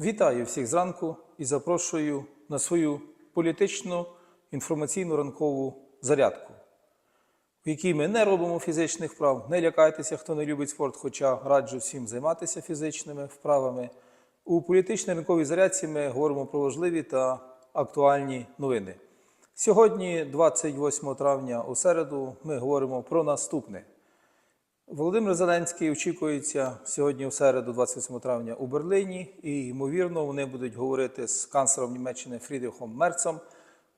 Вітаю всіх зранку і запрошую на свою політичну інформаційну ранкову зарядку, в якій ми не робимо фізичних вправ. Не лякайтеся, хто не любить спорт, хоча раджу всім займатися фізичними вправами. У політичній ранковій зарядці ми говоримо про важливі та актуальні новини. Сьогодні, 28 травня, у середу, ми говоримо про наступне. Володимир Зеленський очікується сьогодні у середу, 28 травня, у Берліні, і ймовірно, вони будуть говорити з канцлером Німеччини Фрідріхом Мерцем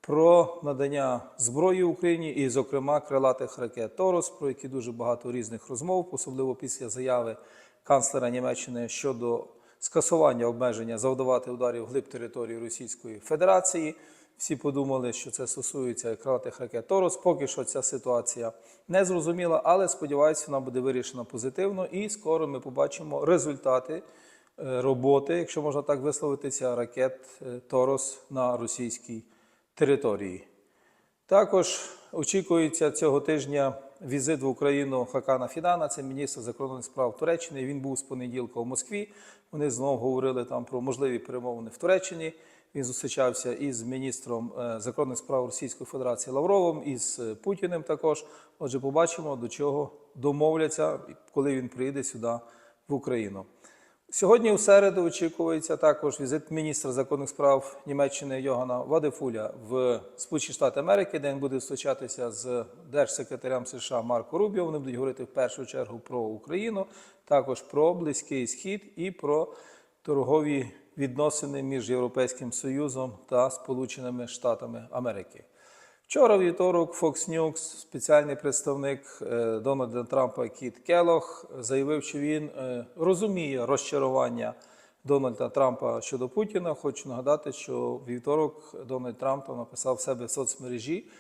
про надання зброї Україні, і, зокрема, крилатих ракет Торос, про які дуже багато різних розмов, особливо після заяви канцлера Німеччини щодо скасування обмеження завдавати ударів глиб території Російської Федерації. Всі подумали, що це стосується крилатих ракет Торос. Поки що ця ситуація не зрозуміла, але сподіваюся, вона буде вирішена позитивно. І скоро ми побачимо результати е, роботи, якщо можна так висловитися, ракет е, Торос на російській території. Також очікується цього тижня візит в Україну Хакана Фідана, це міністр закордонних справ Туреччини. Він був з понеділка в Москві. Вони знову говорили там про можливі перемовини в Туреччині. Він зустрічався із міністром е, закордонних справ Російської Федерації Лавровим з е, Путіним також. Отже, побачимо, до чого домовляться, коли він приїде сюди в Україну. Сьогодні у середу очікується також візит міністра законних справ Німеччини Йогана Вадефуля в Сполучені Штати Америки, де він буде зустрічатися з держсекретарем США Марко Рубіо. Вони будуть говорити в першу чергу про Україну, також про Близький Схід і про торгові відносини між Європейським Союзом та Сполученими Штатами Америки. Вчора, вівторок, Fox News, спеціальний представник е, Дональда Трампа Кіт Келох, заявив, що він е, розуміє розчарування Дональда Трампа щодо Путіна. Хочу нагадати, що вівторок Дональд Трамп написав себе в соцмережі,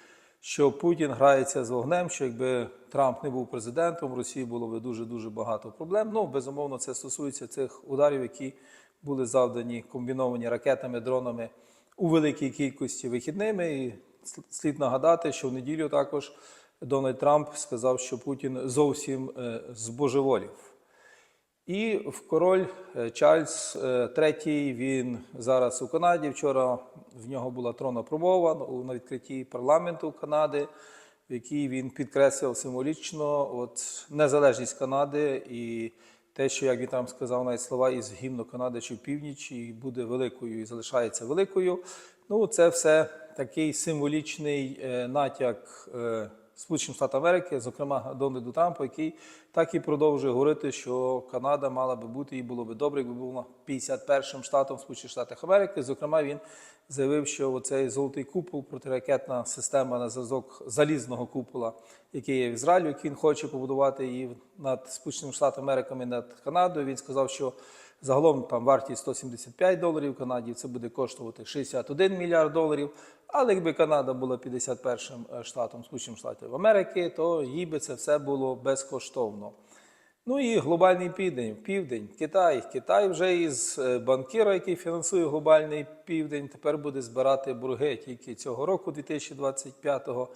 що Путін грається з вогнем, що якби Трамп не був президентом, в Росії було б дуже дуже багато проблем. Ну, безумовно, це стосується цих ударів, які були завдані комбіновані ракетами, дронами у великій кількості вихідними. І слід нагадати, що в неділю також Дональд Трамп сказав, що Путін зовсім е, збожеволів. І в король е, Чарльз III, він зараз у Канаді. Вчора в нього була тронна промова на відкритті парламенту Канади, в якій він підкреслив символічно от, незалежність Канади і те, що, як він там сказав, навіть слова із гімну Канади чи північ, і буде великою і залишається великою. Ну, це все такий символічний е, натяк е, Сполучених Штатів Америки, зокрема Дональду Трампу, який так і продовжує говорити, що Канада мала би бути і було би добре, якби була 51-м штатом Сполучених Штатів Америки. Зокрема, він заявив, що оцей золотий купол, протиракетна система на зв'язок залізного купола, який є в Ізраїлю, який він хоче побудувати її над Сполученими Штатами Америками, над Канадою. Він сказав, що Загалом там вартість 175 доларів Канаді, це буде коштувати 61 мільярд доларів. Але якби Канада була 51-м штатом Сполучених Штатів Америки, то їй би це все було безкоштовно. Ну і глобальний південь, південь, Китай. Китай вже із банкіра, який фінансує глобальний південь, тепер буде збирати борги тільки цього року, 2025-го.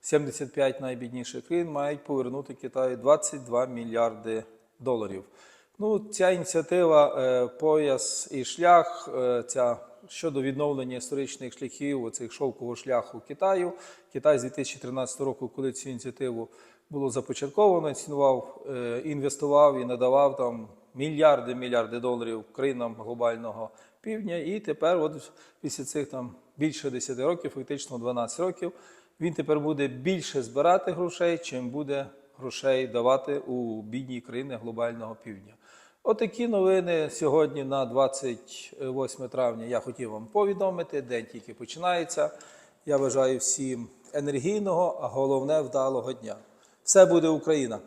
75 найбідніших країн мають повернути Китаю 22 мільярди доларів. Ну, ця ініціатива е, Пояс і шлях, е, ця щодо відновлення історичних шляхів, оцих шовкового шляху Китаю. Китай з 2013 року, коли цю ініціативу було започатковано, цінував, е, інвестував і надавав там мільярди мільярди доларів країнам глобального півдня. І тепер, от після цих там більше 10 років, фактично 12 років, він тепер буде більше збирати грошей, чим буде грошей давати у бідні країни глобального півдня. Отакі новини сьогодні на 28 травня я хотів вам повідомити. День тільки починається. Я бажаю всім енергійного, а головне вдалого дня. Все буде Україна!